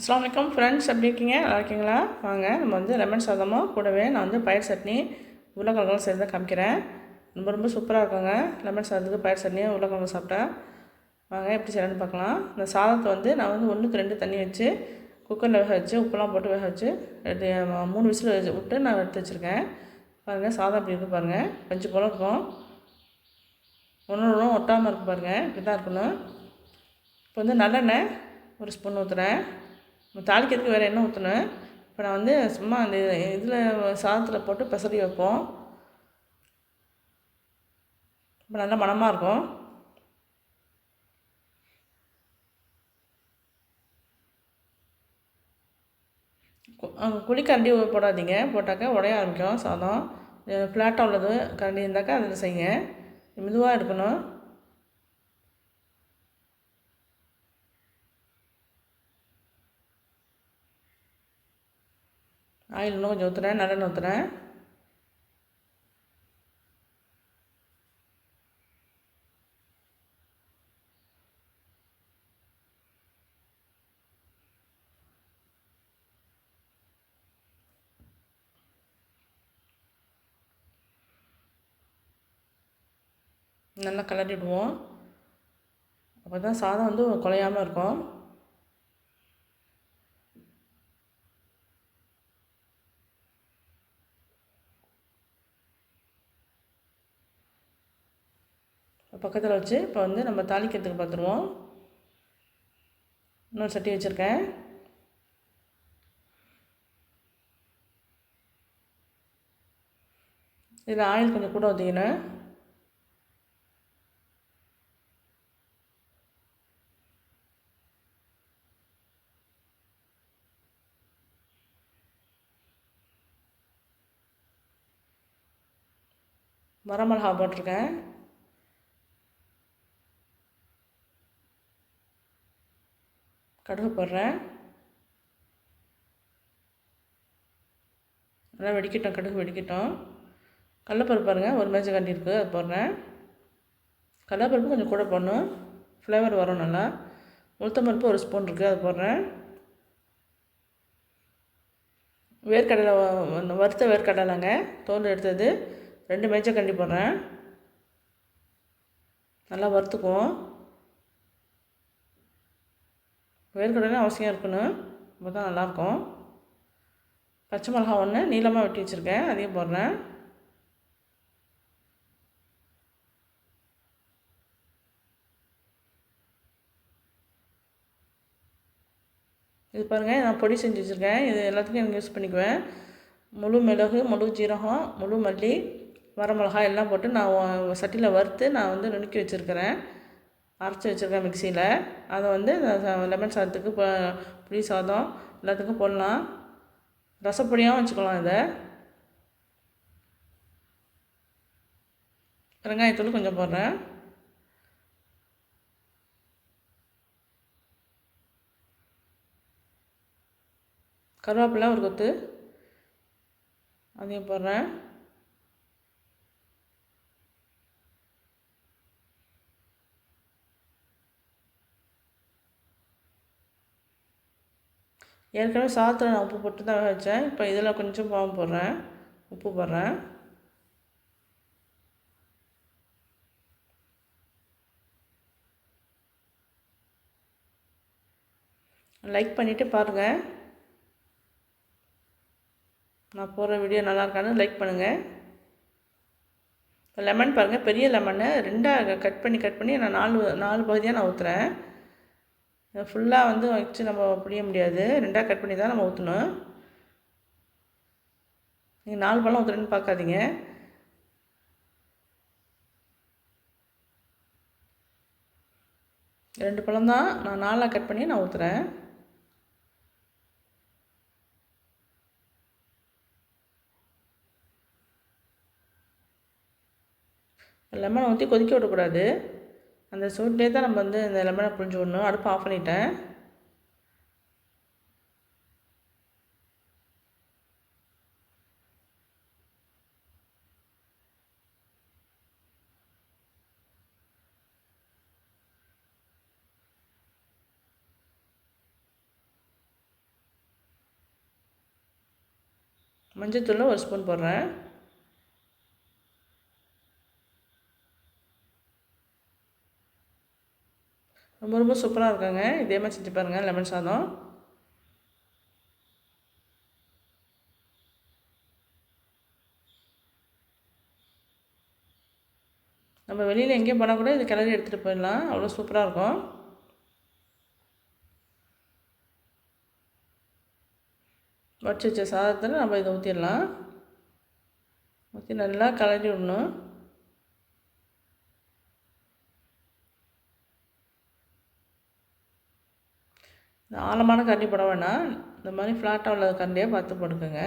அஸ்லாம் வலைக்கம் ஃப்ரெண்ட்ஸ் எப்படி இருக்கீங்க? நல்லா இருக்கீங்களா? வாங்க நம்ம வந்து லெமன் சாதமும் கூடவே நான் வந்து பயிர் சட்னி உருளைக்கிழங்கும் சேர்ந்து காமிக்கிறேன். ரொம்ப ரொம்ப சூப்பராக இருக்குங்க. லெமன் சாதத்துக்கு பயிர் சட்னியும் உருளைக்கிழங்கு சாப்பிட்டா வாங்க எப்படி செய்யணும்னு பார்க்கலாம். இந்த சாதத்தை வந்து நான் வந்து ஒன்றுக்கு ரெண்டு தண்ணி வச்சு குக்கரில் வேக வச்சு உப்பெல்லாம் போட்டு வேக வச்சு ரெண்டு மூணு விசில் வச்சு விட்டு நான் எடுத்து வச்சுருக்கேன். பாருங்கள் சாதம் அப்படி இருக்குது பாருங்கள் கொஞ்சம் போல இருக்கும். ஒன்று ஒன்றும் ஒட்டாமல் இருக்கு பாருங்கள் இப்படி தான் இருக்கணும். இப்போ வந்து நல்லெண்ணெய் ஒரு ஸ்பூன் ஊற்றுறேன் தாளிக்கிறதுக்கு வேறு எண்ணெய் ஊற்றணும் இப்போ நான் வந்து சும்மா அந்த இதில் சாதத்தில் போட்டு பெசரி வைப்போம். இப்போ நல்லா மணமாக இருக்கும். குழிக்கரண்டி போடாதீங்க. போட்டாக்கா உடைய ஆரம்பிக்கும் சாதம். ஃப்ளாட்டாக உள்ளது. கரண்டி இருந்தாக்கா அதில் செய்யுங்க. மெதுவாக எடுக்கணும். ஆயில் இன்னும் கொஞ்சம் ஊற்றுறேன் நல்லெண்ணெய் ஊற்றுறேன் நல்லா கலட்டிடுவோம் அப்போ தான் சாதம் வந்து குலையாமல் இருக்கும். பக்கத்தில் வச்சு இப்போ வந்து நம்ம தாளிக்கிறதுக்கு பார்த்துருவோம் இன்னொரு சட்டி வச்சுருக்கேன். இதில் ஆயில் கொஞ்சம் கூட ஊற்றிக்கணும் வரமிளகா போட்டிருக்கேன். கடுகு போடுறேன் நல்லா வெடிக்கட்டும் கடுகு வெடிக்கட்டும். கடலப்பருப்பு பாருங்கள் ஒரு மேஜை கண்டி இருக்குது அது போடுறேன். கடலப்பருப்பு கொஞ்சம் கூட போடணும். ஃப்ளேவர் வரும் நல்லா. உளுத்தம்பருப்பு ஒரு ஸ்பூன் இருக்குது அது போடுறேன். வேர்க்கடலை வறுத்த வேர்க்கடலைங்க தோல் எடுத்தது. ரெண்டு மேஜை கண்டி போடுறேன். நல்லா வறுத்துக்குவோம். வேர்க்கடலை அவசியம் இருக்கணும். அப்போ தான் நல்லாயிருக்கும். பச்சை மிளகா ஒன்று நீளமாக வெட்டி வச்சுருக்கேன். அதையும் போடுறேன். இது பாருங்கள் நான் பொடி செஞ்சு வச்சுருக்கேன். இது எல்லாத்துக்கும் எனக்கு யூஸ் பண்ணிக்குவேன். முழு மிளகு முழு ஜீரகம் முழு மல்லி வரமிளகாய் எல்லாம் போட்டு நான் சட்டியில் வறுத்து நான் வந்து நுணுக்கி வச்சுருக்கிறேன். அரைச்சி வச்சுருக்கேன் மிக்சியில். அதை வந்து லெமன் சாதத்துக்கு இப்போ புளி சாதம் எல்லாத்துக்கும் போடலாம். ரசப்பொடியாகவும் வச்சுக்கலாம் இதை. வெங்காயத்தூள் கொஞ்சம் போடுறேன். கருவேப்பிலை ஒரு கொத்து. அதையும் போடுறேன். ஏற்கனவே சாதத்தில் நான் உப்பு போட்டு தான் வச்சேன். இப்போ இதில் கொஞ்சம் பாவம் போடுறேன். உப்பு போடுறேன். லைக் பண்ணிவிட்டு பாருங்கள் நான் போடுற வீடியோ நல்லா இருக்கான்னு லைக் பண்ணுங்கள் லெமன் பாருங்கள் பெரிய லெமனை ரெண்டாக கட் பண்ணி கட் பண்ணி நான் நாலு நாலு பகுதியாக நான் ஊற்றுறேன் ஃபுல்லாக வந்து வச்சு நம்ம புளிய முடியாது. ரெண்டாக கட் பண்ணி தான் நம்ம ஊற்றணும் நீங்கள் நாலு பழம் ஊற்றுறேன்னு பார்க்காதீங்க ரெண்டு பழம் தான் நான் நாலாக கட் பண்ணி நான் ஊற்றுறேன் லெமனை ஊற்றி கொதிக்க விடக்கூடாது. அந்த சூட்லேயே தான் நம்ம வந்து இந்த லெமனை புழிஞ்சு விடணும். அடுப்பு ஆஃப் பண்ணிட்டேன். மஞ்சள் ஒரு ஸ்பூன் போடுறேன். ரொம்ப ரொம்ப சூப்பராக இருக்குங்க. இதே மாதிரி செஞ்சு பாருங்கள் லெமன் சாதம். நம்ம வெளியில் எங்கேயும் போனால் கூட இது கிளறி எடுத்துகிட்டு போயிடலாம். அவ்வளோ சூப்பராக இருக்கும். வடிச்சு வச்ச சாதத்தில் நம்ம இதை ஊற்றிடலாம் ஊற்றி நல்லா கலரி விடணும். ஆழமான கரண்டி போட வேணாம். இந்த மாதிரி ஃப்ளாட்டாக உள்ள கரண்டியாக பார்த்து போட்டுக்கோங்க.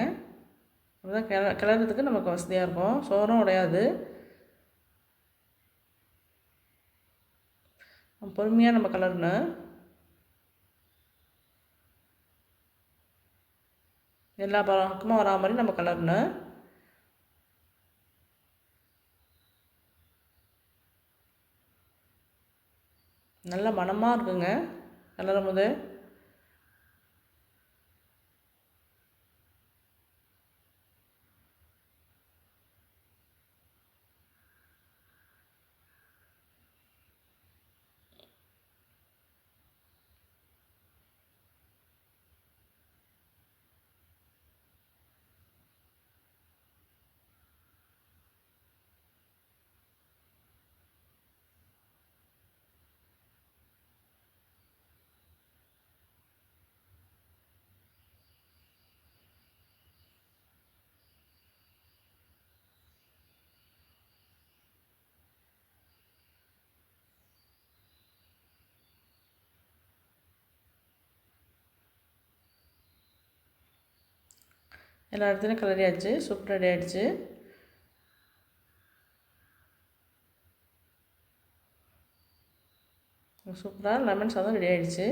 அப்போ கிள கிளறதுக்கு நமக்கு வசதியாக இருக்கும். சோறும் உடையாது. பொறுமையாக நம்ம கலரணும் எல்லா பக்கமும் வரா மாதிரி நம்ம கலரணும் நல்ல மணமாக இருக்குங்க. கலரும் போது. எல்லா இடத்துலையும் கலரியாச்சு சூப்பர் ரெடி ஆகிடுச்சு சூப்பராக லெமன் சாதம் ரெடி ஆகிடுச்சு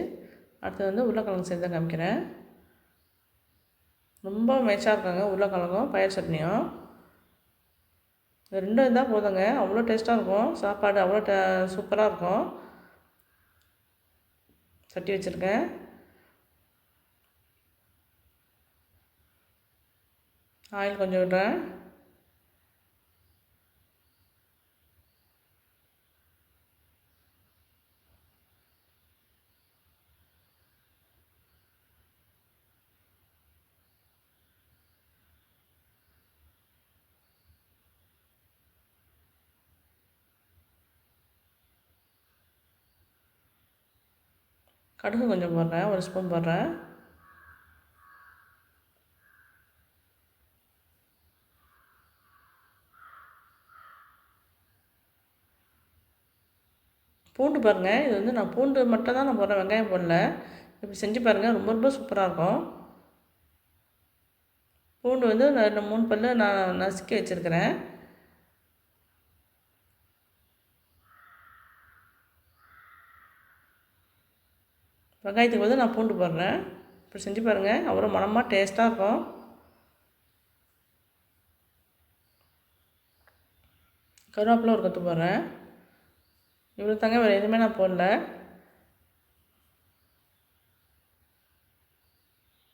அடுத்து வந்து உருளைக்கிழங்கு சேர்த்து தான் காமிக்கிறேன். ரொம்ப மேட்சாக இருக்காங்க உருளைக்கிழங்கும் பயிர் சட்னியும். இது ரெண்டும் இருந்தால் போதுங்க. அவ்வளோ டேஸ்ட்டாக இருக்கும். சாப்பாடு அவ்வளோ டே சூப்பராக இருக்கும். சட்டி வச்சுருக்கேன். ஆயில் கொஞ்சம் விடுறேன். கடுகு கொஞ்சம் போடுறேன் ஒரு ஸ்பூன் போடுறேன். பூண்டு பாருங்கள் இது வந்து நான் பூண்டு மட்டும் தான் நான் போடுறேன். வெங்காயம் போடல. இப்படி செஞ்சு பாருங்கள் ரொம்ப ரொம்ப சூப்பராக இருக்கும். பூண்டு வந்து ரெண்டு மூணு பல்லு நான் நசுக்கி வச்சுருக்கிறேன். வெங்காயத்துக்கு வந்து நான் பூண்டு போடுறேன். இப்படி செஞ்சு பாருங்கள் அவ்வளோ மனமாக டேஸ்ட்டாக இருக்கும். கருவேப்பிலை ஒரு கற்று போடுறேன். இவ்வளோ தாங்க வேறு எதுவுமே நான் போடல.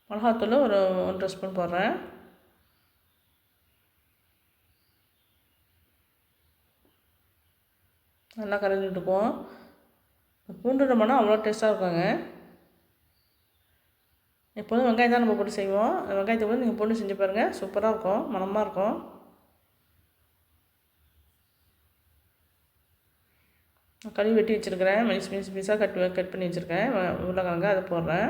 மிளகாத்தூள் ஒரு ஒன்றரை ஸ்பூன் போடுறேன். நல்லா கரைஞ்சி விட்டுக்குவோம் பூண்டு ரொம்பனா அவ்வளோ டேஸ்ட்டாக இருக்குங்க. எப்போதும் வெங்காயம் தான் நம்ம போட்டு செய்வோம். வெங்காயத்தை கூட நீங்கள் போட்டு செஞ்சு பாருங்கள் சூப்பராக இருக்கும். மனமாக இருக்கும். கழுவி வெட்டி வச்சுருக்கிறேன். மெலிஸ் மினிஸ் பீஸாக கட் கட் பண்ணி வச்சுருக்கேன். உருளைக்கிழங்கு அதை போடுறேன்.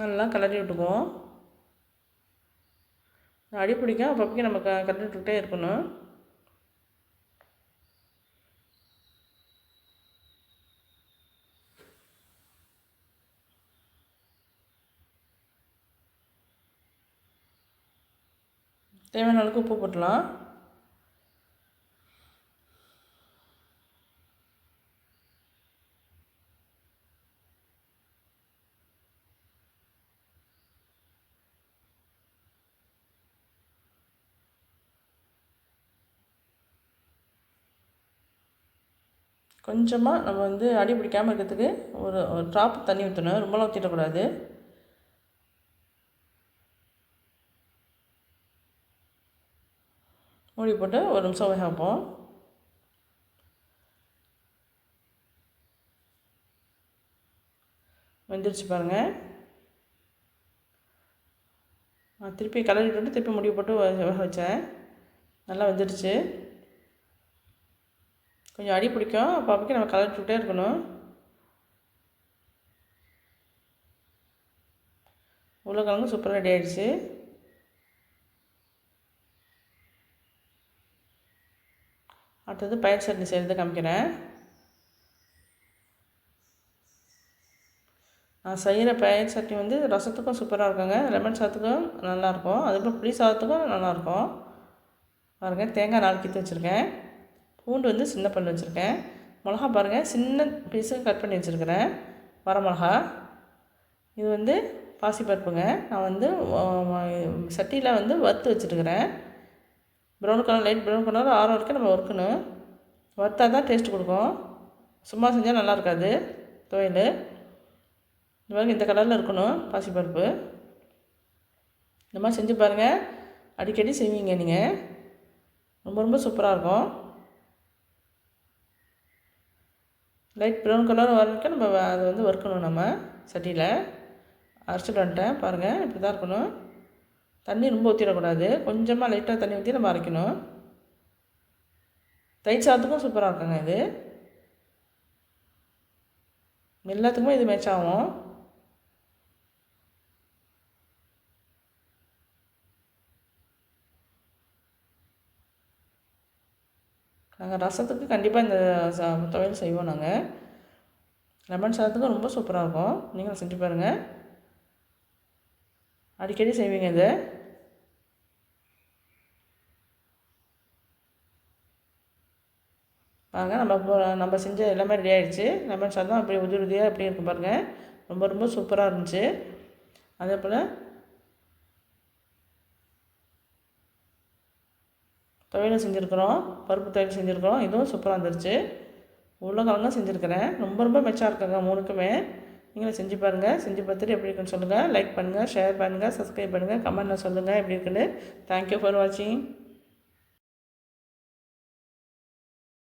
நல்லா கிளறி விட்டுக்குவோம். அடி பிடிக்கும் அப்பப்போ நம்ம க கற்றுக்கிட்டே இருக்கணும். தேவையான அளவுக்கு உப்பு போட்டலாம் கொஞ்சமாக நம்ம வந்து அடி பிடிக்காமல் இருக்கிறதுக்கு ஒரு ஒரு ட்ராப் தண்ணி ஊற்றணும் ரொம்பலாம் ஊற்றிடக்கூடாது மூடி போட்டு ஒரு நிமிஷம் வேக வைப்போம். வெந்துருச்சு பாருங்கள் நான் திருப்பி கலரிட்டு திருப்பி முடிவு போட்டு வேக வச்சேன். நல்லா வெந்துடுச்சு கொஞ்சம் அடி பிடிக்கும். அப்போ அப்போக்கி நம்ம கலர் விட்டே இருக்கணும். உருளைக்கிழங்கு சூப்பராக ரெடி ஆகிடுச்சு அடுத்தது பயிர் சட்னி செய்கிறது காமிக்கிறேன். நான் செய்கிற பயிர் சட்னி வந்து ரசத்துக்கும் சூப்பராக இருக்குங்க. லெமன் சாதத்துக்கும் நல்லாயிருக்கும் அதுக்கப்புறம் புளி சாதத்துக்கும் நல்லாயிருக்கும் பாருங்கள் தேங்காய் நாலு கித்து வச்சுருக்கேன். பூண்டு வந்து சின்ன பல் வச்சுருக்கேன். மிளகா பாருங்கள் சின்ன பீஸாக கட் பண்ணி வச்சுருக்கிறேன். வரமிளகா இது வந்து பாசிப்பருப்புங்க நான் வந்து சட்டியில் வந்து வறுத்து வச்சுருக்கிறேன். Brown colour light brown colour ஆரம் வரைக்கும் நம்ம வறுக்கணும். வறுத்தா தான் டேஸ்ட் கொடுக்கும். சும்மா செஞ்சால் நல்லா இருக்காது. துவையல். இந்த மாதிரி இந்த கலரில் இருக்கணும் பாசிப்பருப்பு இந்த மாதிரி செஞ்சு பாருங்கள் அடிக்கடி செய்வீங்க நீங்கள் ரொம்ப ரொம்ப சூப்பராக இருக்கும். லைட் ப்ரௌன் கலர் வரைக்கும் நம்ம அதை வந்து வறுக்கணும் நம்ம சட்டியில். அரைச்சிட்டு வந்துட்டேன். பாருங்கள் இப்படி தான் இருக்கணும். தண்ணி ரொம்ப ஊற்றிடக்கூடாது கொஞ்சமாக லைட்டாக தண்ணி ஊற்றி நம்ம அரைக்கணும். தயிர் சாதத்துக்கும் சூப்பராக இருக்குங்க இது. எல்லாத்துக்குமே இது மேட்ச் ஆகும். நாங்கள் ரசத்துக்கு கண்டிப்பாக இந்த ச துவையல் செய்வோம் நாங்கள் லெமன் சாதத்துக்கும் ரொம்ப சூப்பராக இருக்கும். நீங்களும் செஞ்சு பாருங்கள் அடிக்கடி செய்வீங்க இதை. வாங்க நம்ம இப்போ நம்ம செஞ்ச எல்லாமே ரெடி ஆகிடுச்சு லெமன் சாதம் அப்படி உதிரி உதிரியாக அப்படி இருக்கும் பாருங்கள் ரொம்ப ரொம்ப சூப்பராக இருந்துச்சு. அதே போல் துவையல் செஞ்சுருக்குறோம் பருப்பு துவையல் செஞ்சுருக்குறோம். இதுவும் சூப்பராக வந்துருச்சு உருளைக்கிழங்கும் செஞ்சுருக்கிறேன். ரொம்ப ரொம்ப மெச்சாக இருக்காங்க மூணுக்குமே. நீங்களும் செஞ்சு பாருங்கள் செஞ்சு பார்த்துட்டு எப்படி இருக்குன்னு சொல்லுங்கள் லைக் பண்ணுங்கள் ஷேர் பண்ணுங்கள் சப்ஸ்கிரைப் பண்ணுங்கள் கமெண்ட்டில் சொல்லுங்கள் எப்படி இருக்குன்னு. தேங்க்யூ ஃபார் வாட்சிங்